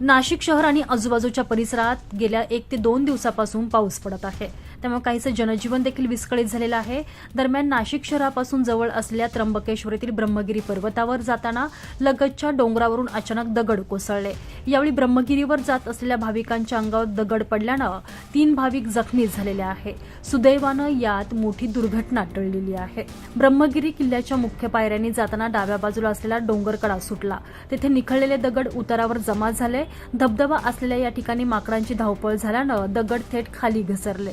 नाशिक शहर आणि आजूबाजूच्या परिसरात गेल्या एक ते दोन दिवसापासून पाऊस पडत आहे. त्यामुळे काहीसं जनजीवन देखील विस्कळीत झालेलं आहे. दरम्यान नाशिक शहरापासून जवळ असलेल्या त्र्यंबकेश्वरीतील ब्रह्मगिरी पर्वतावर जाताना लगतच्या डोंगरावरून अचानक दगड कोसळले. यावेळी ब्रह्मगिरीवर जात असलेल्या भाविकांच्या अंगावर दगड पडल्यानं तीन भाविक जखमी झालेले आहे. सुदैवानं यात मोठी दुर्घटना टळलेली आहे. ब्रह्मगिरी किल्ल्याच्या मुख्य पायऱ्यांनी जाताना डाव्या बाजूला असलेला डोंगरकडा सुटला. तेथे निखळलेले दगड उतारावर जमा झाले धबधबा असलेल्या या ठिकाणी माकडांची धावपळ झाल्यानं दगड थेट खाली घसरले.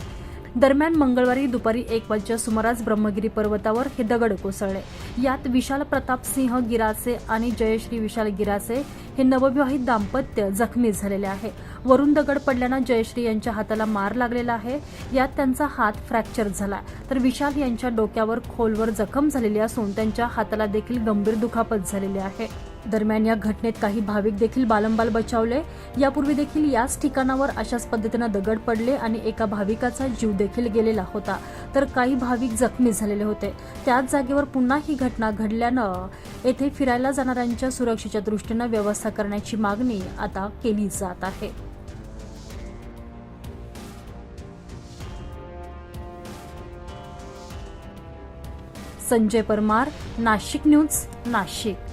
दरम्यान मंगळवारी दुपारी एक वाजच्या सुमारास ब्रह्मगिरी पर्वतावर हे दगड कोसळले. यात विशाल प्रताप सिंह गिरासे आणि जयश्री विशाल गिरासे हे नवविवाहित दाम्पत्य जखमी झालेले आहे. वरून दगड पडल्यानं जयश्री यांच्या हाताला मार लागलेला आहे. यात त्यांचा हात फ्रॅक्चर झाला. तर विशाल यांच्या डोक्यावर खोलवर जखम झालेली असून त्यांच्या हाताला देखील गंभीर दुखापत झालेली आहे. दरम्यान या घटनेत काही भाविक देखील बालंबाल बचावले. यापूर्वी देखील याच ठिकाणावर अशाच पद्धतीनं दगड पडले आणि एका भाविकाचा जीव देखील गेलेला होता. तर काही भाविक जखमी झालेले होते. त्याच जागेवर पुन्हा ही घटना घडल्यानं येथे फिरायला जाणाऱ्यांच्या सुरक्षेच्या दृष्टीनं व्यवस्था करण्याची मागणी आता केली जात आहे. संजय परमार नाशिक न्यूज नाशिक.